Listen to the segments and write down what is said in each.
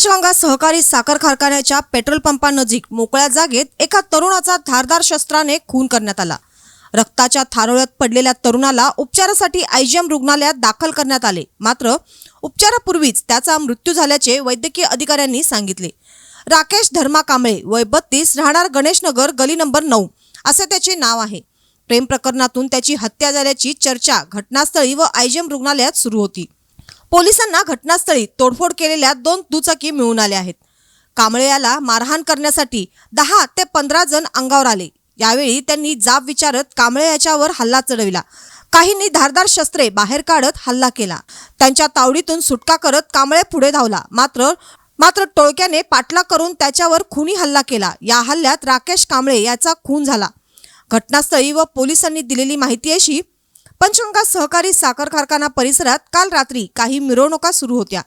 पंचगंगा सहकारी साखर कारखान्याच्या पेट्रोल पंपानजीक मोकळ्या जागेत एका तरुणाचा धारदार शस्त्राने खून करण्यात आला. रक्ताच्या थारोळ्यात पडलेल्या तरुणाला उपचारासाठी आयजीएम रुग्णालयात दाखल करण्यात आले. मात्र उपचारापूर्वीच त्याचा मृत्यू झाल्याचे वैद्यकीय अधिकाऱ्यांनी सांगितले. राकेश धर्मा कांबळे वय बत्तीस राहणार गणेशनगर गली नंबर नऊ असे त्याचे नाव आहे. प्रेम प्रकरणातून त्याची हत्या झाल्याची चर्चा घटनास्थळी व आयजीएम रुग्णालयात सुरू होती. पोलिसांना घटनास्थळी तोडफोड केलेल्या दोन दुचाकी मिळून आल्या आहेत. कांबळे याला मारहाण करण्यासाठी दहा ते पंधरा जण अंगावर आले. यावेळी त्यांनी जाब विचारत कांबळे याच्यावर हल्ला चढविला. काहींनी धारदार शस्त्रे बाहेर काढत हल्ला केला. त्यांच्या तावडीतून सुटका करत कांबळे पुढे धावला. मात्र मात्र टोळक्याने पाठलाग करून त्याच्यावर खुनी हल्ला केला. या हल्ल्यात राकेश कांबळे याचा खून झाला. घटनास्थळी व पोलिसांनी दिलेली माहिती अशी पंचगंगा सहकारी साखर कारखाना परिसरात काल रात्री काही मिरवणुका सुरू होत्या.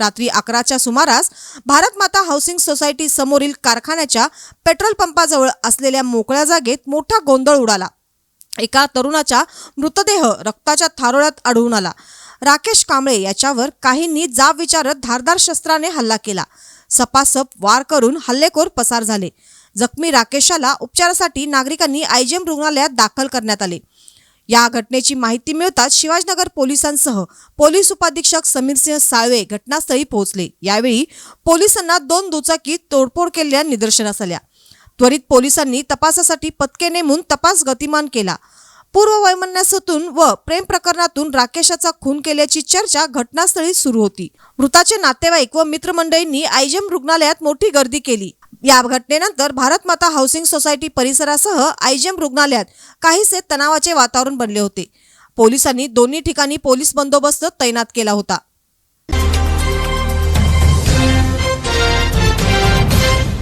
रात्री अकराच्या सुमारास भारत माता हाऊसिंग सोसायटी समोरील कारखान्याच्या पेट्रोल पंपाजवळ असलेल्या मोकळ्या जागेत मोठा गोंधळ उडाला. एका तरुणाचा मृतदेह रक्ताच्या थारोळ्यात आढळून आला. राकेश कांबळे याच्यावर काहींनी जाब विचारत धारदार शस्त्राने हल्ला केला. सपासप वार करून हल्लेखोर पसार झाले. जखमी राकेशाला उपचारासाठी नागरिकांनी आयजीएम रुग्णालयात दाखल करण्यात आले. या घटनेची माहिती मिळताच शिवाजीनगर पोलिसांसह पोलीस उपाधीक्षक समीरसिंह साळवे घटनास्थळी पोहोचले. यावेळी पोलिसांना दोन दुचाकी तोडफोड केलेल्या निदर्शनास आल्या. त्वरित पोलिसांनी तपासासाठी पथके नेमून तपास गतिमान केला. पूर्व वैमनस्यातून व प्रेम प्रकरणातून राकेशाचा खून केल्याची चर्चा घटनास्थळी सुरू होती. मृताचे नातेवाईक व मित्रमंडळींनी आयजम रुग्णालयात मोठी गर्दी केली. या घटनेनंतर भारत माता हाऊसिंग सोसायटी परिसरासह आयजीएम रुग्णालयात काहीसे तणावाचे वातावरण बनले होते. पोलिसांनी दोन्ही ठिकाणी पोलीस बंदोबस्त तैनात केला होता.